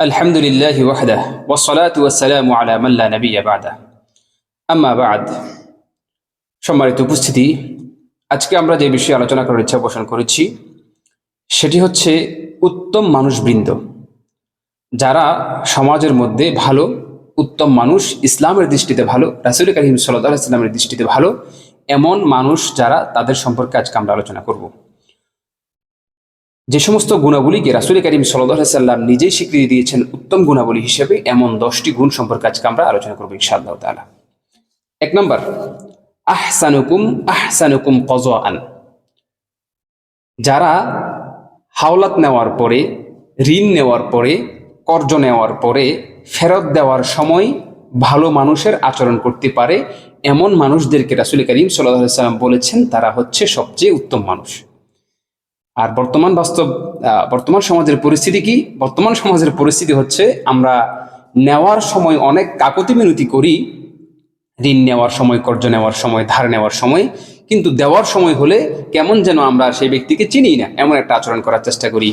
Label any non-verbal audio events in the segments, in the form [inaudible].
الحمد لله وحده والصلاة والسلام على من لا نبي بعده أما بعد সম্মানিত উপস্থিতি আজকে আমরা যে বিষয়ে আলোচনা করার ইচ্ছা পোষণ করেছি সেটি হচ্ছে উত্তম মানুষবৃন্দ যারা সমাজের মধ্যে ভালো উত্তম মানুষ ইসলামের দৃষ্টিতে ভালো রাসুল করিম সাল্লাহ ইসলামের দৃষ্টিতে ভালো এমন মানুষ যারা তাদের সম্পর্কে আজকে আমরা আলোচনা করব যে সমস্ত গুণাবলীকে রাসুল করিম সাল্লাহ সাল্লাম নিজেই স্বীকৃতি দিয়েছেন উত্তম গুণাবলী হিসেবে এমন দশটি গুণ সম্পর্কে আজকে আমরা আলোচনা করব ইনশাআল্লাহ তালা এক নম্বর, আহসানুকুম আহসানুকুম কজআন যারা হাওলাত নেওয়ার পরে, ঋণ নেওয়ার পরে, কর্জ নেওয়ার পরে ফেরত দেওয়ার সময় ভালো মানুষের আচরণ করতে পারে, এমন মানুষদেরকে রাসুল করিম সাল্লাহ সাল্লাম বলেছেন, তারা হচ্ছে সবচেয়ে উত্তম মানুষ। আর বর্তমান বাস্তব বর্তমান সমাজের পরিস্থিতি কি? বর্তমান সমাজের পরিস্থিতি হচ্ছে আমরা নেওয়ার সময় অনেক কাকতি মিনতি করি, ঋণ নেওয়ার সময়, কর্জ নেওয়ার সময়, ধার নেওয়ার সময়, কিন্তু দেওয়ার সময় হলে কেমন যেন আমরা সেই ব্যক্তিকে চিনি না। এমন একটা আচরণ করার চেষ্টা করি।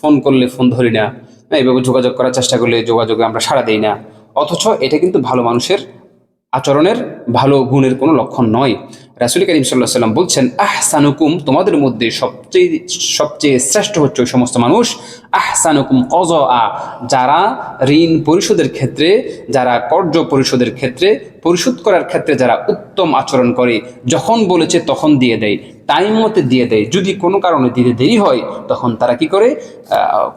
ফোন করলে ফোন ধরি না এইভাবে যোগাযোগ করার চেষ্টা করলে যোগাযোগে আমরা সাড়া দিই না। অথচ এটা কিন্তু ভালো মানুষের আচরণের ভালো গুণের কোনো লক্ষণ নয়। রাসুল করিম সাল্লাহ সাল্লাম বলছেন, আহসানুকুম তোমাদের মধ্যে সবচেয়ে সবচেয়ে শ্রেষ্ঠ হচ্ছে ওই সমস্ত মানুষ। আহসানুকুম কজ আ যারা ঋণ পরিশোধের ক্ষেত্রে, যারা কর্য পরিশোধের ক্ষেত্রে, পরিশোধ করার ক্ষেত্রে যারা উত্তম আচরণ করে, যখন বলেছে তখন দিয়ে দেয়, টাইম মতে দিয়ে দেয়। যদি কোনো কারণে দিতে দেরি হয়, তখন তারা কি করে?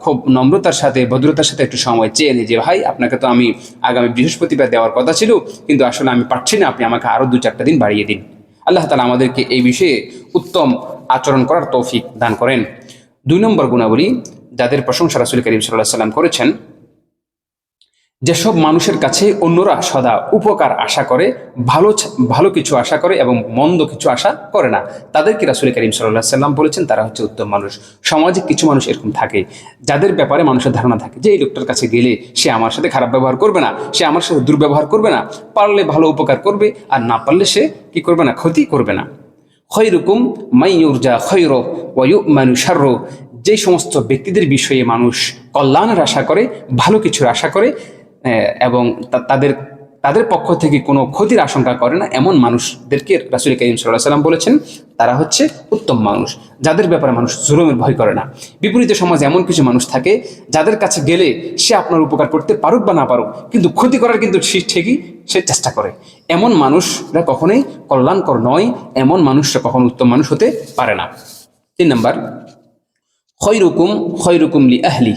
খুব নম্রতার সাথে, ভদ্রতার সাথে একটু সময় চেয়ে নেয় যে, ভাই, আপনাকে তো আমি আগামী বৃহস্পতিবার দেওয়ার কথা ছিল, কিন্তু আসলে আমি পারছি না, আপনি আমাকে আরও দু চারটা দিন বাড়িয়ে দিন। আল্লাহ তালা আমাদেরকে এই বিষয়ে উত্তম আচরণ করার তৌফিক দান করেন। দুই নম্বর গুণাবলী, যাদের প্রশংসা রাসুল করিম সাল্লাহ সাল্লাম করেছেন যেসব মানুষের কাছে অন্যরা সদা উপকার আশা করে, ভালো ভালো কিছু আশা করে এবং মন্দ কিছু আশা করে না, তাদেরকে রাসুল করিম সাল্লাহ সাল্লাম বলেছেন, তারা হচ্ছে উত্তম মানুষ। সমাজে কিছু মানুষ এরকম থাকে, যাদের ব্যাপারে মানুষের ধারণা থাকে যে, এই লোকটার কাছে গেলে সে আমার সাথে খারাপ ব্যবহার করবে না, সে আমার সাথে দুর্ব্যবহার করবে না, পারলে ভালো উপকার করবে, আর না পারলে সে কি করবে না, ক্ষতি করবে না। খৈরুকুম মাইয়ুরজা খৈর ওয়ু মানুষার্র যে সমস্ত ব্যক্তিদের বিষয়ে মানুষ কল্যাণের আশা করে, ভালো কিছুর আশা করে এবং তাদের তাদের পক্ষ থেকে কোনো ক্ষতির আশঙ্কা করে না, এমন মানুষদেরকে রাসুল করিম সাল্লাহ সাল্লাম বলেছেন, তারা হচ্ছে উত্তম মানুষ, যাদের ব্যাপারে মানুষ জুলুমের ভয় করে না। বিপরীত সমাজে এমন কিছু মানুষ থাকে, যাদের কাছে গেলে সে আপনার উপকার করতে পারুক বা না পারুক, কিন্তু ক্ষতি করার কিন্তু সে ঠিকই সে চেষ্টা করে। এমন মানুষরা কখনোই কল্যাণকর নয়, এমন মানুষরা কখনো উত্তম মানুষ হতে পারে না। তিন নম্বর, খৈরুকুম খৈরুকুম লি আহলি।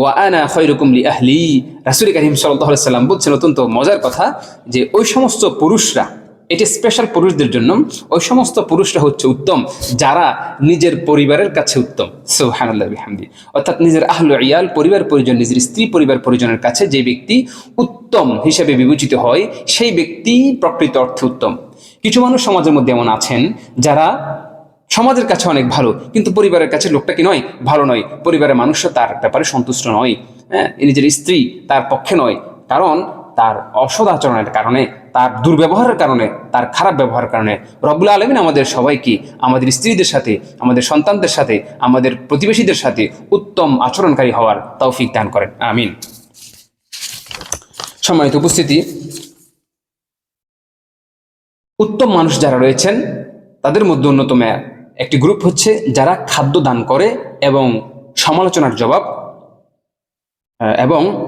ওয়া আনা খৈরুকুম লি আহলি। রাসুল করিম সাল্লাহ সাল্লাম বলছেন, অত্যন্ত মজার কথা যে ওই সমস্ত পুরুষরা, এটি স্পেশাল পুরুষদের জন্য, ওই সমস্ত পুরুষরা হচ্ছে উত্তম, যারা নিজের পরিবারের কাছে উত্তম। বিহামদি। অর্থাৎ নিজের আহল ইয়াল, পরিবার পরিজন, নিজের স্ত্রী পরিবার পরিজনের কাছে যে ব্যক্তি উত্তম হিসেবে বিবেচিত হয়, সেই ব্যক্তি প্রকৃত অর্থে উত্তম। কিছু মানুষ সমাজের মধ্যে এমন আছেন যারা সমাজের কাছে অনেক ভালো, কিন্তু পরিবারের কাছে লোকটা কি নয়? ভালো নয়। পরিবারের মানুষরা তার ব্যাপারে সন্তুষ্ট নয়। হ্যাঁ নিজের স্ত্রী তার পক্ষে নয়। কারণ তার অসৎ আচরণের কারণে, তার দুর্ব্যবহারের কারণে, তার খারাপ ব্যবহারের কারণে রব্বুল আলমিন আমাদের সবাইকে, আমাদের স্ত্রীদের সাথে, আমাদের সন্তানদের সাথে, আমাদের প্রতিবেশীদের সাথে উত্তম আচরণকারী হওয়ার তৌফিক দান করেন। আমিন। সম্মানিত উপস্থিতি, উত্তম মানুষ যারা রয়েছেন, তাদের মধ্যে অন্যতম একটি গ্রুপ হচ্ছে যারা খাদ্য দান করে এবং সমালোচনার জবাব এবং [clears throat]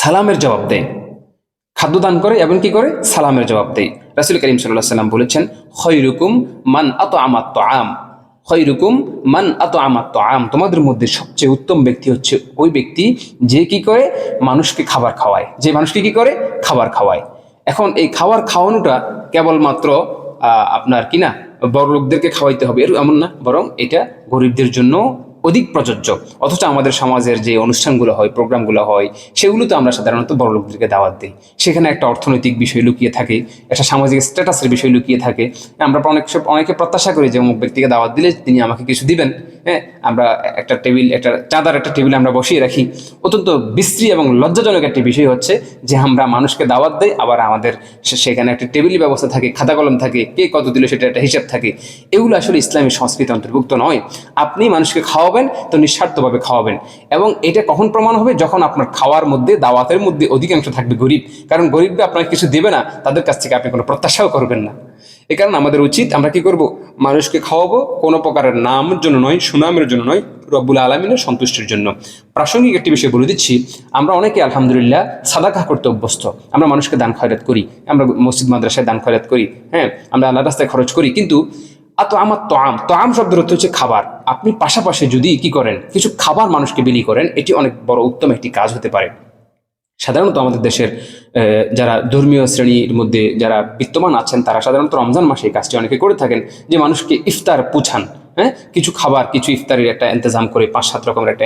সালামের জবাব দেয়। খাদ্য দান করে এবং কি করে? সালামের জবাব দেয়। রাসুল করিম সাল্লাহ সাল্লাম বলেছেন, খৈরুকুম মান আত আমাত আম খৈরুকুম মান আত আমাত আম তোমাদের মধ্যে সবচেয়ে উত্তম ব্যক্তি হচ্ছে ওই ব্যক্তি যে কি করে? মানুষকে খাবার খাওয়ায়। যে মানুষকে কি করে? খাবার খাওয়ায়। এখন এই খাবার খাওয়ানোটা কেবলমাত্র আপনার কি না, বড় লোকদেরকে খাওয়াইতে হবে। এর এমন না, বরং এটা গরিবদের জন্য অধিক প্রযোজ্য। অথচ আমাদের সমাজের যে অনুষ্ঠানগুলো হয়, প্রোগ্রামগুলো হয় সেগুলো তো আমরা সাধারণত বড় লোকদেরকে দাওয়াত দিই। সেখানে একটা অর্থনৈতিক বিষয় লুকিয়ে থাকে, একটা সামাজিক স্ট্যাটাসের বিষয় লুকিয়ে থাকে। আমরা অনেক সব- অনেকে প্রত্যাশা করি যে অমুক ব্যক্তিকে দাওয়াত দিলে তিনি আমাকে কিছু দিবেন। হ্যাঁ আমরা একটা টেবিল, একটা চাঁদার একটা টেবিল আমরা বসিয়ে রাখি। অত্যন্ত বিশ্রী এবং লজ্জাজনক একটি বিষয় হচ্ছে যে আমরা মানুষকে দাওয়াত দেই, আবার আমাদের সেখানে একটা টেবিল ব্যবস্থা থাকে খাতা কলম থাকে, কে কত দিল সেটা একটা হিসাব থাকে। এগুলো আসলে ইসলামী সংস্কৃতি অন্তর্ভুক্ত নয়। আপনি মানুষকে খাওয়াবেন, তো নিঃস্বার্থভাবে খাওয়াবেন। এবং এটা কখন প্রমাণ হবে? যখন আপনার খাওয়ার মধ্যে, দাওয়াতের মধ্যে অধিকাংশ থাকবে গরিব। কারণ গরিবরা আপনাকে কিছু দেবে না, তাদের কাছ থেকে আপনি কোনো প্রত্যাশাও করবেন না। এ কারণে আমাদের উচিত আমরা কি করব? মানুষকে খাওয়াবো, কোনো প্রকারের নামের জন্য নয়, সুনামের জন্য নয়, রব্বুল আলমিনের সন্তুষ্টির জন্য। প্রাসঙ্গিক একটি বিষয় বলে দিচ্ছি, আমরা অনেকে আলহামদুলিল্লাহ সাদাকা করতে অভ্যস্ত। আমরা মানুষকে দান খয়রাত করি, আমরা মসজিদ, মাদ্রাসায় দান খয়রাত করি হ্যাঁ আমরা আল্লাহ রাস্তায় খরচ করি, কিন্তু আমার তো আম তো আম শব্দের অর্থ হচ্ছে খাবার। আপনি পাশাপাশি যদি কি করেন, কিছু খাবার মানুষকে বিলি করেন, এটি অনেক বড় উত্তম একটি কাজ হতে পারে। সাধারণত আমাদের দেশের যারা ধর্মীয় শ্রেণির মধ্যে যারা বিত্তমান আছেন, তারা সাধারণত রমজান মাসে এই কাজটি অনেকে করে থাকেন, যে মানুষকে ইফতার পুছান হ্যাঁ? কিছু খাবার, কিছু ইফতারের একটা ইন্তজাম করে, পাঁচ, সাত রকমের একটা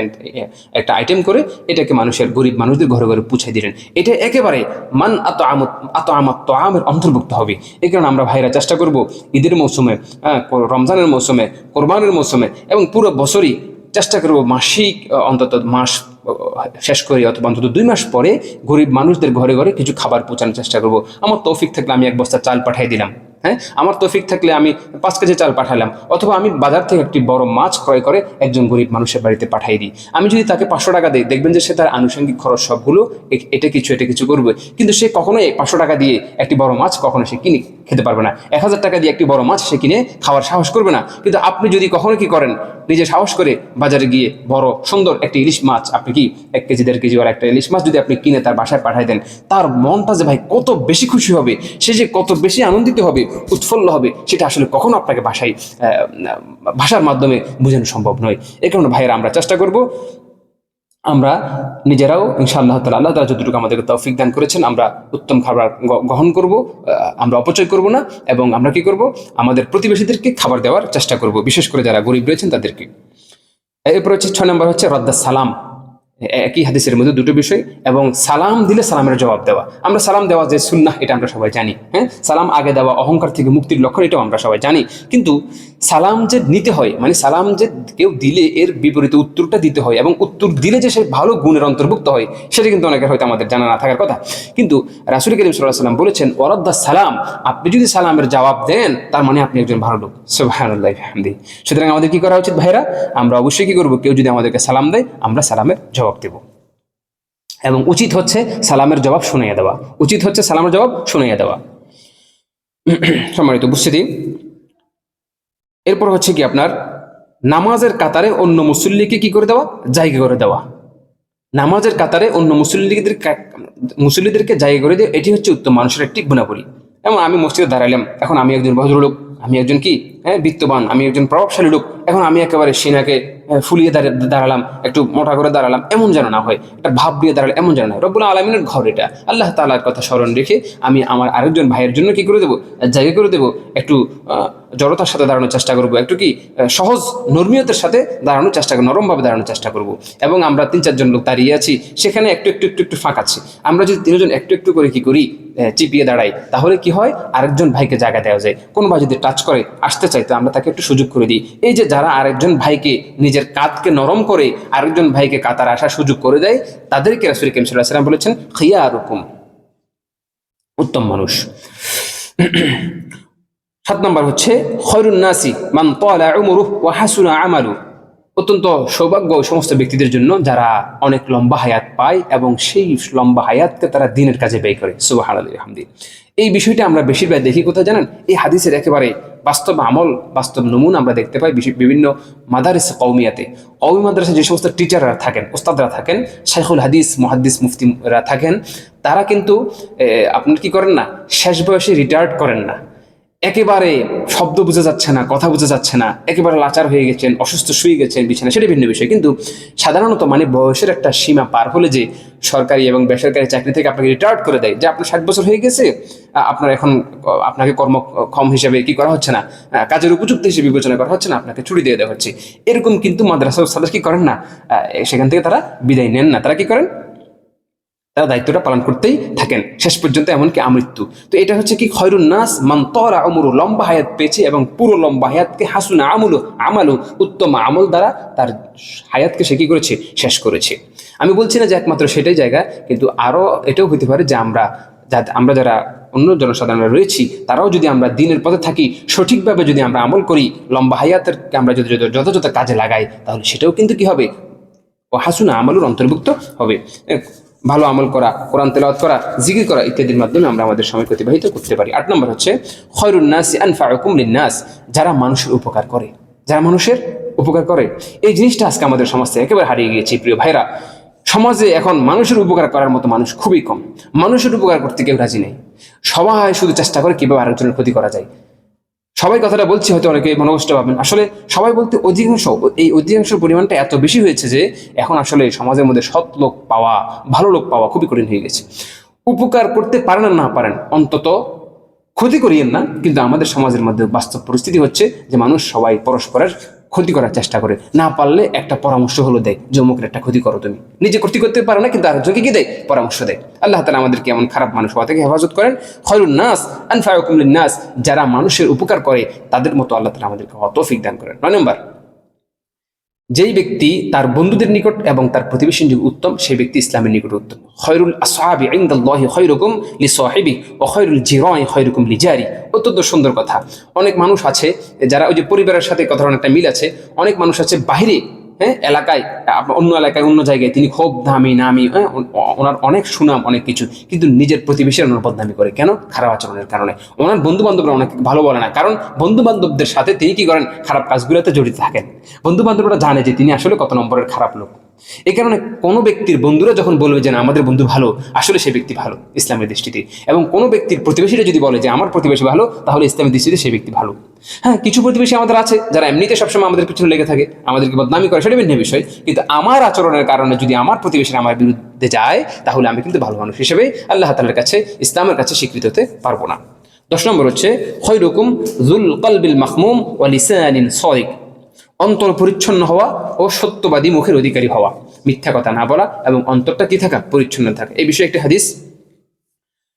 একটা আইটেম করে এটাকে মানুষের, গরিব মানুষদের ঘরে ঘরে পুছাই দিলেন। এটা একেবারে মান আত আমত আত আমের অন্তর্ভুক্ত হবে। এই কারণে আমরা ভাইরা চেষ্টা করব ঈদের মৌসুমে হ্যাঁ রমজানের মৌসুমে, কোরবানের মৌসুমে এবং পুরো বছরই চেষ্টা করব মাসিক, অন্তত মাস শেষ করি অথবা অন্তত দুই মাস পরে গরিব মানুষদের ঘরে ঘরে কিছু খাবার পৌঁছানোর চেষ্টা করব। আমার তৌফিক থাকলে আমি এক বস্তা চাল পাঠিয়ে দিলাম। হ্যাঁ? আমার তফিক থাকলে আমি পাঁচ কেজি চাল পাঠালাম। অথবা আমি বাজার থেকে একটি বড় মাছ ক্রয় করে একজন গরিব মানুষের বাড়িতে পাঠিয়ে দিই। আমি যদি তাকে পাঁচশো টাকা দিই, দেখবেন যে সে তার আনুষঙ্গিক খরচ সবগুলো এটা কিছু এটা কিছু করবে। কিন্তু সে কখনোই পাঁচশো টাকা দিয়ে একটি বড় মাছ কখনো সে কিনে, খেতে পারবে না। এক হাজার টাকা দিয়ে একটি বড় মাছ সে কিনে খাওয়ার সাহস করবে না। কিন্তু আপনি যদি কখনো কি করেন, নিজে সাহস করে বাজারে গিয়ে বড়, সুন্দর একটি ইলিশ মাছ, আপনি কি এক কেজি, দেড় কেজি আর একটা ইলিশ মাছ যদি আপনি কিনে তার বাসায় পাঠাই দেন, তার মনটা যে ভাই কত বেশি খুশি হবে, সে যে কত বেশি আনন্দিত হবে উৎফুল্ল হবে, সেটা আসলে কখনো আপনাকে ভাষায় ভাষার মাধ্যমে বোঝানো সম্ভব নয়। এ কারণে ভাইয়েরা, আমরা চেষ্টা করব, আমরা নিজেরাও ইনশাআল্লাহ তালা আল্লাহ তালা যতটুকু আমাদেরকে তৌফিক দান করেছেন, আমরা উত্তম খাবার গ্রহণ করব আমরা অপচয় করব না, এবং আমরা কি করব, আমাদের প্রতিবেশীদেরকে খাবার দেওয়ার চেষ্টা করব। বিশেষ করে যারা গরিব রয়েছেন, তাদেরকে। এরপর হচ্ছে ছয় নম্বর হচ্ছে রদ্দা সালাম। একই হাদিসের মধ্যে দুটো বিষয় এবং সালাম দিলে সালামের জবাব দেওয়া। আমরা সালাম দেওয়া যে সুন্নাহ, এটা আমরা সবাই জানি হ্যাঁ? সালাম আগে দেওয়া, অহংকার থেকে মুক্তির লক্ষণ এটাও আমরা সবাই জানি। কিন্তু সালাম যে নিতে হয় মানে সালাম যে কেউ দিলে এর বিপরীতে উত্তরটা দিতে হয় এবং উত্তর দিলে যে সে ভালো গুণের অন্তর্ভুক্ত হয়, সেটা কিন্তু অনেকের হয়তো আমাদের জানা না থাকার কথা। কিন্তু রাসুল করিম সাল্লাহ সাল্লাম বলেছেন ওরদ্দা সালাম আপনি যদি সালামের জবাব দেন, তার মানে আপনি একজন ভালো লোক। সুবহানাল্লাহি সুতরাং আমাদের কি করা উচিত ভাইরা আমরা অবশ্যই কি করব? কেউ যদি আমাদেরকে সালাম দেয়, আমরা সালামের জবাব দেব। এবং উচিত হচ্ছে সালামের জবাব শুনিয়ে দেওয়া। উচিত হচ্ছে সালামের জবাব শুনিয়ে দেওয়া। সম্মানিত উপস্থিতি, এরপর হচ্ছে কি আপনার, নামাজের কাতারে অন্য মুসল্লিকে কি করে দেওয়া? জায়গা করে দেওয়া। নামাজের কাতারে অন্য মুসল্লিদের মুসল্লিদেরকে জায়গা করে দেওয়া, এটি হচ্ছে উত্তম মানুষের একটি গুণাবলী। এবং আমি মসজিদে দাঁড়াইলাম। এখন আমি একজন ভদ্রলোক। আমি একজন কি? হ্যাঁ বিত্তবান। আমি একজন প্রভাবশালী লোক। এখন আমি একেবারে সেনাকে ফুলিয়ে দাঁড়ালাম, একটু মোটা করে দাঁড়ালাম, এমন যেন না হয়। একটা ভাব দিয়ে দাঁড়ালে এমন যেন না হয়। রব্বুল আলমিনের ঘর এটা। আল্লাহ তালার কথা স্মরণ রেখে আমি আমার আরেকজন ভাইয়ের জন্য কি করে দেবো? জায়গা করে দেবো? একটু জড়তার সাথে দাঁড়ানোর চেষ্টা করব। একটু কি সহজ নর্মীয়তার সাথে দাঁড়ানোর চেষ্টা করব, নরমভাবে দাঁড়ানোর চেষ্টা করব। এবং আমরা তিন, চারজন লোক দাঁড়িয়ে আছি। সেখানে একটু একটু একটু একটু ফাঁক আছে। আমরা যদি তিনজন একটু একটু করে কি করি চিপিয়ে দাঁড়াই, তাহলে কি হয়? আরেকজন ভাইকে জায়গা দেওয়া যায়। কোনো ভাই যদি টাচ করে, আসতে চাই তো আমরা তাকে একটু সুযোগ করে দিই। এই যে যারা আরেকজন ভাইকে নিজের কাঁধকে নরম করে আরেকজন ভাইকে কাতার আসার সুযোগ করে দেয়, তাদেরকে রাসুল কেম সাল্লাম বলেছেন খিয়া রকম উত্তম মানুষ। সাত নম্বর হচ্ছে, খয়রুন নাসি মান তালা উমরুহ ওয়া হাসুনা আমালু অত্যন্ত সৌভাগ্য সমস্ত ব্যক্তিদের জন্য যারা অনেক লম্বা হায়াত পায় এবং সেই লম্বা হায়াতকে তারা দিনের কাজে ব্যয় করে। সুবাহ হামদি এই বিষয়টা আমরা বেশিরভাগ দেখি কোথায় জানেন? এই হাদিসের একেবারে বাস্তব আমল, বাস্তব নমুন আমরা দেখতে পাই বিভিন্ন মাদারিস কৌমিয়াতে কৌমি মাদ্রাসা যে সমস্ত টিচাররা থাকেন ওস্তাদরা থাকেন, শাইখুল হাদিস মহাদিস মুফতিরা থাকেন, তারা কিন্তু আপনার কি করেন না? শেষ বয়সে রিটায়ার্ড করেন না। একেবারে শব্দ বোঝা যাচ্ছে না, কথা বোঝা যাচ্ছে না, একেবারে লাচার হয়ে গেছেন, অসুস্থ শুয়ে গেছেন, বিছানা সেটা ভিন্ন বিষয়। কিন্তু সাধারণত মানে বয়সের একটা সীমা পার হলে যে সরকারি এবং বেসরকারি চাকরি থেকে আপনাকে রিটায়ার্ড করে দেয়, যে আপনার ষাট বছর হয়ে গেছে আপনার এখন আপনাকে কর্মক্ষম হিসেবে কি করা হচ্ছে না কাজের উপযুক্ত হিসেবে বিবেচনা করা হচ্ছে না, আপনাকে ছুটি দিয়ে দেওয়া হচ্ছে। এরকম কিন্তু মাদ্রাসা সাদাস কি করেন না সেখান থেকে তারা বিদায় নেন না। তারা কি করেন? তারা দায়িত্বটা পালন করতেই থাকেন। শেষ পর্যন্ত এমনকি আমৃত্যু। তো এটা হচ্ছে কি খয়রুন নাস মান তরা আমরু লম্বা হায়াত পেয়েছে এবং পুরো লম্বা হায়াতকে হাসুনা আমলু আমালু উত্তম আমল দ্বারা তার হায়াতকে সে কি করেছে? শেষ করেছে। আমি বলছি না যে একমাত্র সেটাই জায়গা, কিন্তু আরও এটাও হতে পারে যে আমরা যা আমরা যারা অন্য জনসাধারণরা রয়েছি, তারাও যদি আমরা দিনের পথে থাকি, সঠিকভাবে যদি আমরা আমল করি, লম্বা হায়াতের আমরা যদি যথাযথ কাজে লাগাই, তাহলে সেটাও কিন্তু কি হবে? ও হাসুনা আমলের অন্তর্ভুক্ত হবে। ভালো আমল করা, কোরআন তেলাওয়াত করা, জিকির করা ইত্যাদির মাধ্যমে আমরা আমাদের সময় অতিবাহিত করতে পারি। আট নম্বর হচ্ছে, খয়রুন নাস যারা মানুষের উপকার করে। যারা মানুষের উপকার করে। এই জিনিসটা আজকে আমাদের সমাজ থেকে একেবারে হারিয়ে গিয়েছে, প্রিয় ভাইরা। সমাজে এখন মানুষের উপকার করার মতো মানুষ খুবই কম। মানুষের উপকার করতে কেউ রাজি নেই। সবাই শুধু চেষ্টা করে কীভাবে আরেকজনের ক্ষতি করা যায়। সবাই কথাটা বলছি, হয়তো অনেকে মনোকষ্ট পাবেন আসলে সবাই বলতে অধিকাংশ, এই অধিকাংশ পরিমাণটা এত বেশি হয়েছে যে এখন আসলে সমাজের মধ্যে সৎ লোক পাওয়া, ভালো লোক পাওয়া খুবই কঠিন হয়ে গেছে। উপকার করতে পারেন না পারেন, অন্তত ক্ষতি করিয়েন না। কিন্তু আমাদের সমাজের মধ্যে বাস্তব পরিস্থিতি হচ্ছে যে মানুষ সবাই পরস্পরের ক্ষতি করার চেষ্টা করে। না পারলে একটা পরামর্শ হলো দেয়, যমুকের একটা ক্ষতি করো তুমি। নিজে ক্ষতি করতে পারো না, কিন্তু আরেকজনকে কি দেয়, পরামর্শ দেয়। আল্লাহ তালা আমাদেরকে এমন খারাপ মানুষ হওয়া থেকে হেফাজত করেন। খয়রুল নাস আনফায়কুমুল নাস, যারা মানুষের উপকার করে, তাদের মতো আল্লাহ তালা আমাদেরকে তৌফিক দান করেন। নয় নম্বর যেই ব্যক্তি তার বন্ধুদের নিকট এবং তার প্রতিবেশী নিকট উত্তম, সেই ব্যক্তি ইসলামের নিকট উত্তম। খয়রুল আসহাবি ইনদাল্লাহি খয়রুকুম লি সাহিবি ও খয়রুল জিরাই খয়রুকুম লি জারি। অত্যন্ত সুন্দর কথা। অনেক মানুষ আছে, যারা ওই যে পরিবারের সাথে কথার অনেকটা মিল আছে, অনেক মানুষ আছে বাহিরে হ্যাঁ এলাকায় অন্য এলাকায়, অন্য জায়গায় তিনি খুব দামি, নামি হ্যাঁ ওনার অনেক সুনাম, অনেক কিছু, কিন্তু নিজের প্রতিবেশীর ওনার বদনামি করে। কেন? খারাপ আচরণের কারণে। ওনার বন্ধু বান্ধবরা অনেক ভালো বলে না। কারণ বন্ধু বান্ধবদের সাথে তিনি কি করেন? খারাপ কাজগুলোতে জড়িত থাকেন। বন্ধু বান্ধবরা জানে যে তিনি আসলে কত নম্বরের খারাপ লোক। এই কারণে কোনো ব্যক্তির বন্ধুরা যখন বলবে যে না, আমাদের বন্ধু ভালো, আসলে সে ব্যক্তি ভালো ইসলামের দৃষ্টিতে। এবং কোনো ব্যক্তির প্রতিবেশীরা যদি বলে যে, আমার প্রতিবেশী ভালো তাহলে ইসলামের দৃষ্টিতে সেই ব্যক্তি ভালো। হ্যাঁ কিছু প্রতিবেশী আমাদের আছে যারা এমনিতে সবসময় আমাদের পিছনে লেগে থাকে, আমাদেরকে বদনামি করে, সেটা ভিন্ন বিষয়। কিন্তু আমার আচরণের কারণে যদি আমার প্রতিবেশী আমার বিরুদ্ধে যায়, তাহলে আমি কিন্তু ভালো মানুষ হিসেবে আল্লাহ তালার কাছে, ইসলামের কাছে স্বীকৃত হতে পারব না। দশ নম্বর হচ্ছে, খৈরুকুম জুল কলবিল মাহমুম ও লিসানিন সরিক অন্তর পরিচ্ছন্ন হওয়া ও সত্যবাদী মুখের অধিকারী হওয়া। মিথ্যা কথা না বলা এবং অন্তরটা কি থাকা, পরিচ্ছন্ন থাকা। এই বিষয়ে একটি হাদিস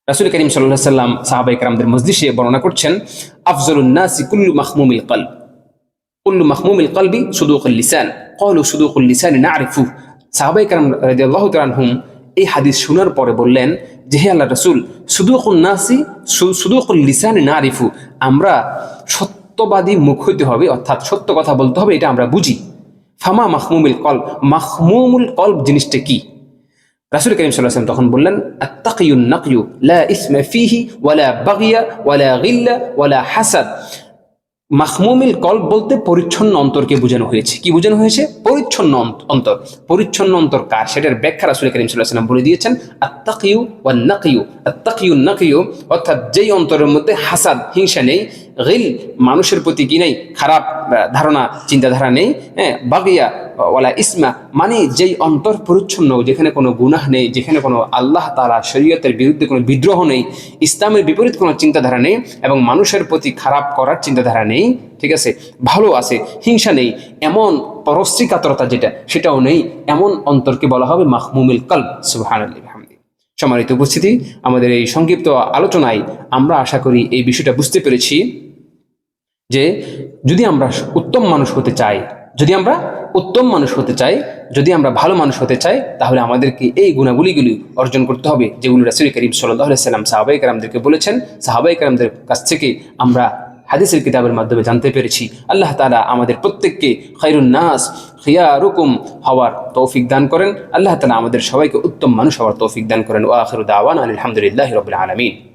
রাসুল করিম সাল্লাহ সাল্লাম সাহাবাই কালামদের মসজিষে বর্ণনা করছেন আফজলুন্নাসি কুল্লু মাহমুমিল কলব। কুল্লু মাহমুমিল কলবি সুদুকুল লিসান। কলু সুদুকুল লিসান না আরিফু সাহাবাই কালাম রাদিয়াল্লাহু তাআলা এই হাদিস শোনার পরে বললেন যে, হে আল্লাহ রসুল সুদুকুল নাসি সুদুকুল লিসান না আরিফু আমরা সত্যবাদী মুখ হইতে হবে, অর্থাৎ সত্য কথা বলতে হবে, এটা আমরা বুঝি। ফামা মাহমুমিল কল মাহমুমুল কলব জিনিসটা কি? রাসুল করিম সাল্লাম তখন বললেন নাকিউ ফিহি, ওয়ালা বাগিয়া, ওয়ালা গিল্লা, ওয়ালা হাসাদ। মাহমুমিল কলব বলতে পরিচ্ছন্ন অন্তরকে বোঝানো হয়েছে। কি বোঝানো হয়েছে? পরিচ্ছন্ন অন্ত- অন্তর। পরিচ্ছন্ন অন্তর কার? সেটার ব্যাখ্যা রাসুল করিম সাল্লাম বলে দিয়েছেন আত্তাকিউ ওয়া নাকিউ আত্তাকিউ নাকিউ অর্থাৎ যেই অন্তরের মধ্যে হাসাদ, হিংসা নেই গিল, মানুষের প্রতি কি নেই? খারাপ ধারণা, চিন্তাধারা নেই হ্যাঁ? বাগিয়া, ওয়ালা ইসমা মানে যেই অন্তর পরিচ্ছন্ন, যেখানে কোনো গুনাহ নেই, যেখানে কোনো আল্লাহ তালা শরীয়তের বিরুদ্ধে কোনো বিদ্রোহ নেই, ইসলামের বিপরীত কোনো চিন্তাধারা নেই, এবং মানুষের প্রতি খারাপ করার চিন্তাধারা নেই, ঠিক আছে? ভালো আছে, হিংসা নেই, এমন পরশ্রী কাতরতা যেটা, সেটাও নেই, এমন অন্তরকে বলা হবে মাহমুমিল কলব সুবহান সম্মানিত উপস্থিতি, আমাদের এই সংক্ষিপ্ত আলোচনায় আমরা আশা করি এই বিষয়টা বুঝতে পেরেছি যে যদি আমরা উত্তম মানুষ হতে চাই, যদি আমরা উত্তম মানুষ হতে চাই, যদি আমরা ভালো মানুষ হতে চাই, তাহলে আমাদেরকে এই গুণাগুলিগুলি অর্জন করতে হবে যেগুলো রাসুল করিম সাল্লাহ সাল্লাম সাহাবাই কালামদেরকে বলেছেন। সাহাবাই কালামদের কাছ থেকে আমরা হাদিসের কিতাবের মাধ্যমে জানতে পেরেছি। আল্লাহ তালা আমাদের প্রত্যেককে নাস খিয়া রুকুম হওয়ার তৌফিক দান করেন। আল্লাহ তালা আমাদের সবাইকে উত্তম মানুষ হওয়ার তৌফিক দান করেন। ও আখরুদ আওয়ান আলহামদুলিল্লাহ রবিল আলমিন।